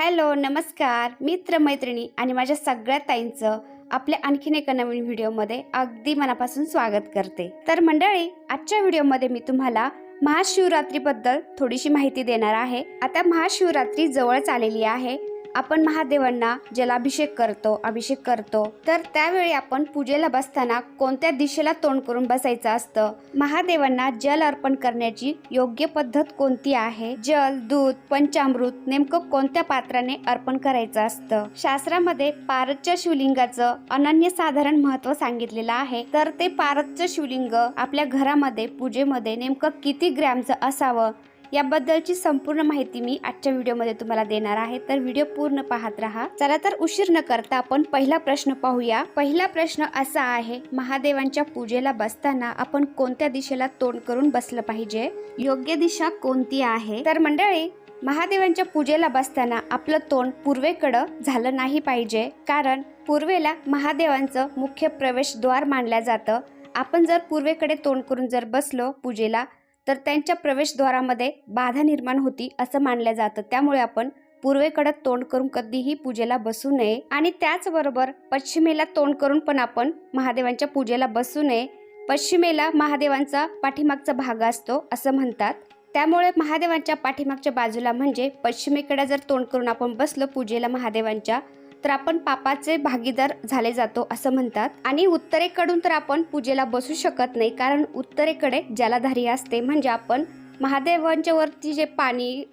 Hello नमस्कार. मित्रमैत्रिणी आणि माझ्या सगळ्या ताईंचं आपल्या आणखीन एका नवीन व्हिडिओमध्ये अगदी मनापासून स्वागत करते. तर मंडळी आजच्या व्हिडिओमध्ये मी तुम्हाला महाशिवरात्रीबद्दल थोडीशी माहिती देणार आहे. आता महाशिवरात्री जवळच आलेली आहे. आपण महादेवांना जलाभिषेक करतो अभिषेक करतो. तर त्यावेळी आपण पूजेला बसताना कोणत्या दिशेला तोंड करून बसायचं असतं? महादेवांना जल अर्पण करण्याची योग्य पद्धत कोणती आहे? जल दूध पंचामृत नेमकं कोणत्या पात्राने अर्पण करायचं असतं? शास्त्रामध्ये पारदच्या शिवलिंगाचं अनन्य साधारण महत्त्व सांगितलेलं आहे. तर ते पारदचं शिवलिंग आपल्या घरामध्ये पूजेमध्ये नेमकं किती ग्रॅमचं असावं? याबद्दलची संपूर्ण माहिती मी आजच्या व्हिडिओमध्ये तुम्हाला देणार आहे. तर व्हिडिओ पूर्ण पाहत राहा. चला तर उशीर न करता आपण पहिला प्रश्न पाहूया. पहिला प्रश्न असा आहे महादेवांच्या पूजेला बसताना आपण कोणत्या दिशेला तोंड करून बसलं पाहिजे? योग्य दिशा कोणती आहे? तर मंडळी महादेवांच्या पूजेला बसताना आपलं तोंड पूर्वेकडं झालं नाही पाहिजे. कारण पूर्वेला महादेवांचं मुख्य प्रवेशद्वार मानलं जातं. आपण जर पूर्वेकडे तोंड करून जर बसलो पूजेला तर त्यांच्या प्रवेशद्वारामध्ये बाधा निर्माण होती असं मानलं जातं. त्यामुळे आपण पूर्वेकडे तोंड करून कधीही पूजेला बसू नये आणि त्याचबरोबर पश्चिमेला तोंड करून पण आपण महादेवांच्या पूजेला बसू नये. पश्चिमेला महादेवांचा पाठीमागचा भाग असतो असं म्हणतात. त्यामुळे महादेवांच्या पाठीमागच्या बाजूला म्हणजे पश्चिमेकडे जर तोंड करून आपण बसलो पूजेला महादेवांच्या तर आपण पापाचे भागीदार झाले जातो असं म्हणतात. आणि उत्तरेकडून तर आपण पूजेला बसू शकत नाही कारण उत्तरेकडे जलाधारी असते. म्हणजे आपण महादेवांच्या वरती जे पाणी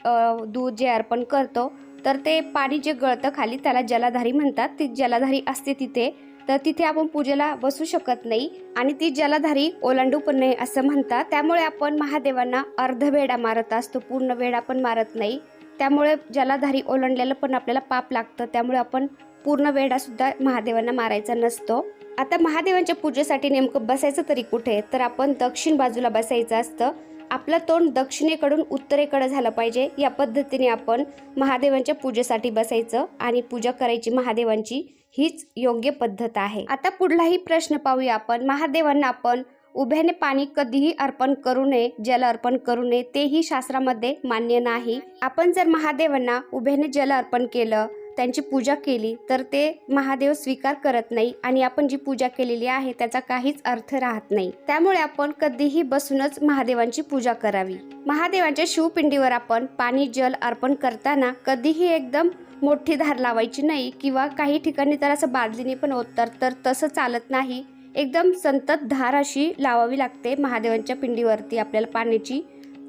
दूध जे अर्पण करतो तर ते पाणी जे गळतं खाली त्याला जलाधारी म्हणतात. ती जलाधारी असते तिथे तर तिथे आपण पूजेला बसू शकत नाही. आणि ती जलाधारी ओलांडू पण नाही असं म्हणतात. त्यामुळे आपण महादेवांना अर्ध वेडा मारत असतो पूर्ण वेडा पण मारत नाही. त्यामुळे ज्याला धारी ओलांडलेलं पण आपल्याला पाप लागतं त्यामुळे आपण पूर्ण वेढासुद्धा महादेवांना मारायचा नसतो. आता महादेवांच्या पूजेसाठी नेमकं बसायचं तरी कुठे? तर आपण दक्षिण बाजूला बसायचं असतं. आपलं तोंड दक्षिणेकडून उत्तरेकडे झालं पाहिजे. या पद्धतीने आपण महादेवांच्या पूजेसाठी बसायचं आणि पूजा करायची महादेवांची हीच योग्य पद्धत आहे. आता पुढलाही प्रश्न पाहूया आपण. महादेवांना आपण उभ्याने पाणी कधीही अर्पण करू नये जल अर्पण करू नये तेही शास्त्रामध्ये मान्य नाही. आपण जर महादेवांना उभ्याने जल अर्पण केलं त्यांची पूजा केली तर ते महादेव स्वीकार करत नाही आणि आपण जी पूजा केलेली आहे त्याचा काहीच अर्थ राहत नाही. त्यामुळे आपण कधीही बसूनच महादेवांची पूजा करावी. महादेवांच्या शिवपिंडीवर आपण पाणी जल अर्पण करताना कधीही एकदम मोठी धार लावायची नाही किंवा काही ठिकाणी तर असं बादलीने पण होतं तर तसं चालत नाही. एकदम संतत धार अशी लावावी लागते महादेवांच्या पिंडीवरती आपल्याला पाण्याची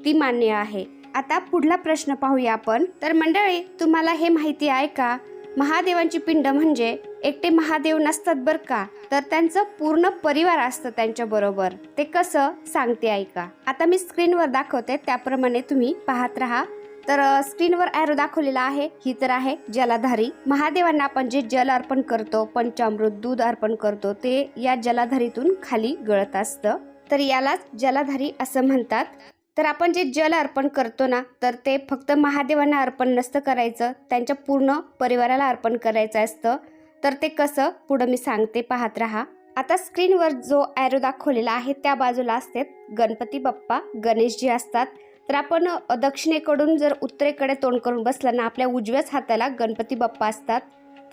ती मान्य आहे. आता पुढला प्रश्न पाहूया आपण. तर मंडळी तुम्हाला हे माहिती आहे का? महादेवांची पिंड म्हणजे एकटे महादेव नसतात बर का? तर त्यांचं पूर्ण परिवार असतं त्यांच्या बरोबर. ते कसं? सांगते ऐका आता मी स्क्रीनवर दाखवते. त्याप्रमाणे तुम्ही पाहत राहा. तर स्क्रीनवर ॲरो दाखवलेला आहे. ही तर आहे जलाधारी. महादेवांना आपण जे जल अर्पण करतो पंचामृत दूध अर्पण करतो ते या जलाधारीतून खाली गळत असतं. तर यालाच जलाधारी असं म्हणतात. तर आपण जे जल अर्पण करतो ना तर ते फक्त महादेवांना अर्पण नसतं करायचं. त्यांच्या पूर्ण परिवाराला अर्पण करायचं असतं. तर ते कसं? पुढं मी सांगते. पाहत राहा. आता स्क्रीनवर जो ॲरो दाखवलेला आहे त्या बाजूला असतात गणपती बाप्पा गणेशजी असतात. तर आपण दक्षिणेकडून जर उत्तरेकडे तोंड करून बसलं ना आपल्या उजव्याच हाताला गणपती बाप्पा असतात.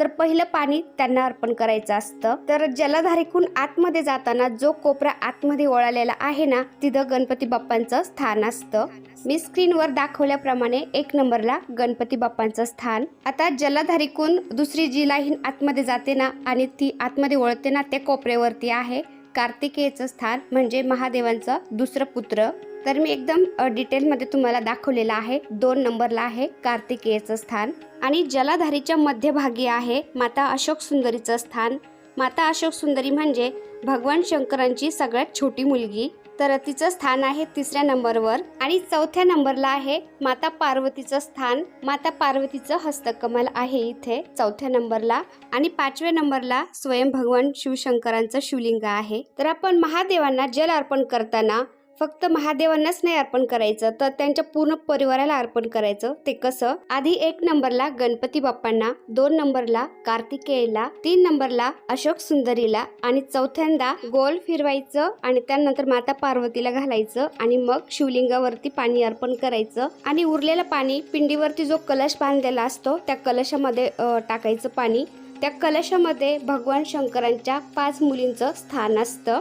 तर पहिलं पाणी त्यांना अर्पण करायचं असतं. तर जलधारीकून आतमध्ये जाताना जो कोपरा आतमध्ये ओळालेला आहे ना तिथं गणपती बाप्पांचं स्थान असतं. मी स्क्रीनवर दाखवल्याप्रमाणे एक नंबरला गणपती बाप्पांचं स्थान. आता जलधारीकून दुसरी जी लाईन आतमध्ये जाते ना आणि ती आतमध्ये ओळते ना त्या कोपऱ्यावरती आहे कार्तिकेयचं स्थान म्हणजे महादेवांचं दुसरं पुत्र. तर मी एकदम डिटेलमध्ये तुम्हाला दाखवलेलं आहे. दोन नंबरला आहे कार्तिकेयचं स्थान. आणि जलाधारीच्या मध्यभागी आहे माता अशोक सुंदरीचं स्थान. माता अशोक सुंदरी म्हणजे भगवान शंकरांची सगळ्यात छोटी मुलगी. तर तिचं स्थान आहे तिसऱ्या नंबरवर. आणि चौथ्या नंबरला आहे माता पार्वतीचं स्थान. माता पार्वतीचं हस्तकमल आहे इथे चौथ्या नंबरला. आणि पाचव्या नंबरला स्वयं भगवान शिवशंकरांचं शिवलिंग आहे. तर आपण महादेवांना जल अर्पण करताना फक्त महादेवांनाच नाही अर्पण करायचं तर त्यांच्या पूर्ण परिवाराला अर्पण करायचं. ते कसं? आधी एक नंबरला गणपती बाप्पांना दोन नंबरला कार्तिकेयला तीन नंबरला अशोक सुंदरीला आणि चौथ्यांदा गोल फिरवायचं आणि त्यानंतर माता पार्वतीला घालायचं आणि मग शिवलिंगावरती पाणी अर्पण करायचं आणि उरलेलं पाणी पिंडीवरती जो कलश बांधलेला असतो त्या कलशामध्ये टाकायचं पाणी. त्या कलशामध्ये भगवान शंकरांच्या पाच मुलींचं स्थान असतं.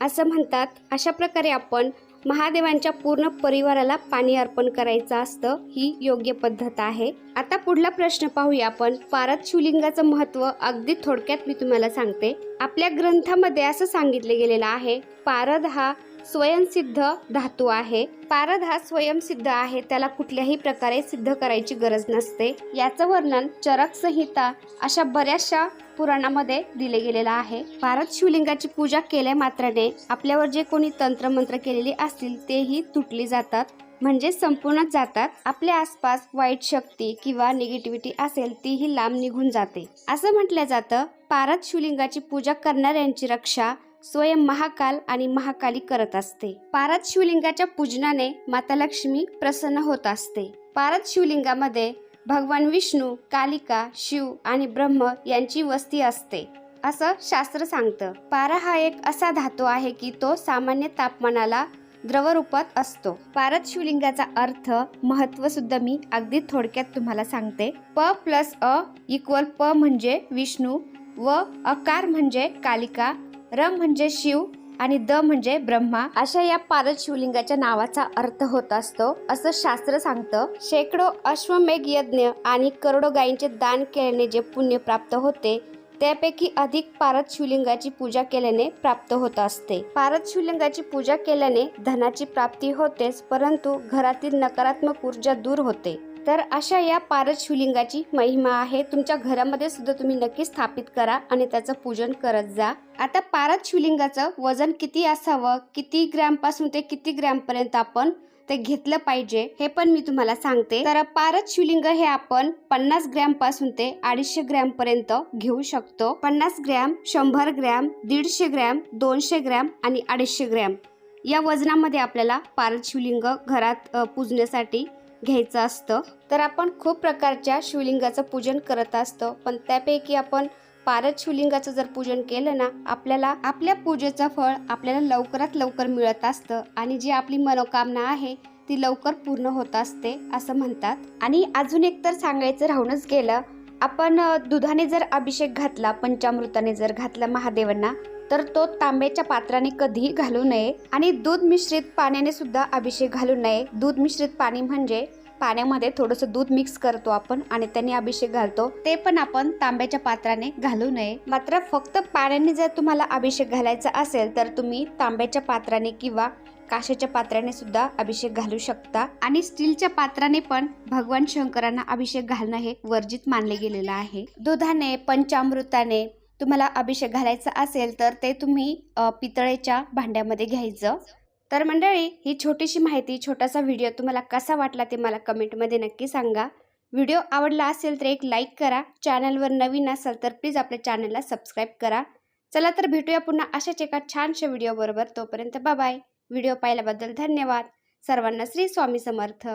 असं म्हणतात अशा प्रकारे आपण महादेवांच्या पूर्ण परिवाराला पाणी अर्पण करायचं असतं ही योग्य पद्धत आहे. आता पुढला प्रश्न पाहूया आपण. पारद शिवलिंगाचं महत्त्व अगदी थोडक्यात मी तुम्हाला सांगते. आपल्या ग्रंथामध्ये असं सांगितलं गेलेलं आहे पारद हा स्वयंसिद्ध धातू आहे. पारद हा स्वयंसिद्ध आहे. त्याला कुठल्याही प्रकारे सिद्ध करायची गरज नसते. याचं वर्णन चरक संहिता अशा बऱ्याचशा पुराणामध्ये दिले गेलेलं आहे. पारद शिवलिंगाची पूजा केल्या मात्राने आपल्यावर जे कोणी तंत्रमंत्र केलेली असतील तेही तुटली जातात. म्हणजे संपूर्णच जातात. आपल्या आसपास वाईट शक्ती किंवा निगेटिव्हिटी असेल तीही लांब निघून जाते. असं म्हटलं जातं. पारद शिवलिंगाची पूजा करणाऱ्यांची रक्षा स्वयं महाकाल आणि महाकाली करत असते. पारद शिवलिंगाच्या पूजनाने माता लक्ष्मी प्रसन्न होत असते. पारद शिवलिंगामध्ये भगवान विष्णू कालिका शिव आणि ब्रह्म यांची वस्ती असते. असं शास्त्र सांगतं. पारा हा एक असा धातू आहे की तो सामान्य तापमानाला द्रवरूपात असतो. पारद शिवलिंगाचा अर्थ महत्त्व सुद्धा मी अगदी थोडक्यात तुम्हाला सांगते. प प्लस अ इक्वल प म्हणजे विष्णू व अकार म्हणजे कालिका र म्हणजे शिव आणि द म्हणजे ब्रह्मा अशा या पारद शिवलिंगाच्या नावाचा अर्थ होत असतो. असं शास्त्र सांगतं शेकडो अश्वमेघ यज्ञ आणि करोडो गायींचे दान केल्याने जे पुण्य प्राप्त होते त्यापैकी अधिक पारद शिवलिंगाची पूजा केल्याने प्राप्त होत असते. पारद शिवलिंगाची पूजा केल्याने धनाची प्राप्ती होतेच परंतु घरातील नकारात्मक ऊर्जा दूर होते. तर अशा या पारद शिवलिंगाची महिमा आहे. तुमच्या घरामध्ये सुद्धा तुम्ही नक्की स्थापित करा आणि त्याचं पूजन करत जा. आता पारद शिवलिंगाचं वजन किती असावं? किती ग्रॅमपासून ते किती ग्रॅमपर्यंत आपण ते घेतलं पाहिजे हे पण मी तुम्हाला सांगते. तर पारद शिवलिंग हे आपण पन्नास ग्रॅमपासून ते अडीचशे ग्रॅम पर्यंत घेऊ शकतो. पन्नास ग्रॅम शंभर ग्रॅम दीडशे ग्रॅम दोनशे ग्रॅम आणि अडीचशे ग्रॅम या वजनामध्ये आपल्याला पारद शिवलिंग घरात पूजण्यासाठी घ्यायचं असतं. तर आपण खूप प्रकारच्या शिवलिंगाचं पूजन करत असतो. पण त्यापैकी आपण पारद शिवलिंगाचं जर पूजन केलं ना आपल्याला आपल्या पूजेचं फळ आपल्याला लवकरात लवकर मिळत असतं. आणि जी आपली मनोकामना आहे ती लवकर पूर्ण होत असते असं म्हणतात. आणि अजून एक तर सांगायचं राहूनच गेलं. आपण दुधाने जर अभिषेक घातला पंचामृताने जर घातला महादेवांना तर तो तांब्याच्या पात्राने कधीही घालू नये आणि दूध मिश्रित पाण्याने सुद्धा अभिषेक घालू नये. दूध मिश्रित पाणी म्हणजे पाण्यामध्ये थोडंसं दूध मिक्स करतो आपण आणि त्याने अभिषेक घालतो. ते पण आपण तांब्याच्या पात्राने घालू नये. मात्र फक्त पाण्याने जर तुम्हाला अभिषेक घालायचा असेल तर तुम्ही तांब्याच्या पात्राने किंवा काशाच्या पात्राने सुद्धा अभिषेक घालू शकता. आणि स्टीलच्या पात्राने पण भगवान शंकरांना अभिषेक घालणं हे वर्जित मानले गेलेलं आहे. दुधाने पंचामृताने तुम्हाला अभिषेक घालायचा असेल तर ते तुम्ही पितळेच्या भांड्यामध्ये घ्यायचं. तर मंडळी ही छोटीशी माहिती छोटासा व्हिडिओ तुम्हाला कसा वाटला ते मला कमेंटमध्ये नक्की सांगा. व्हिडिओ आवडला असेल तर एक लाईक करा. चॅनलवर नवीन असाल तर प्लीज आपल्या चॅनलला सबस्क्राईब करा. चला तर भेटूया पुन्हा अशाच एका छानशा व्हिडिओबरोबर. तोपर्यंत बाबाय व्हिडिओ पाहिल्याबद्दल धन्यवाद. सर्वांना श्री स्वामी समर्थ.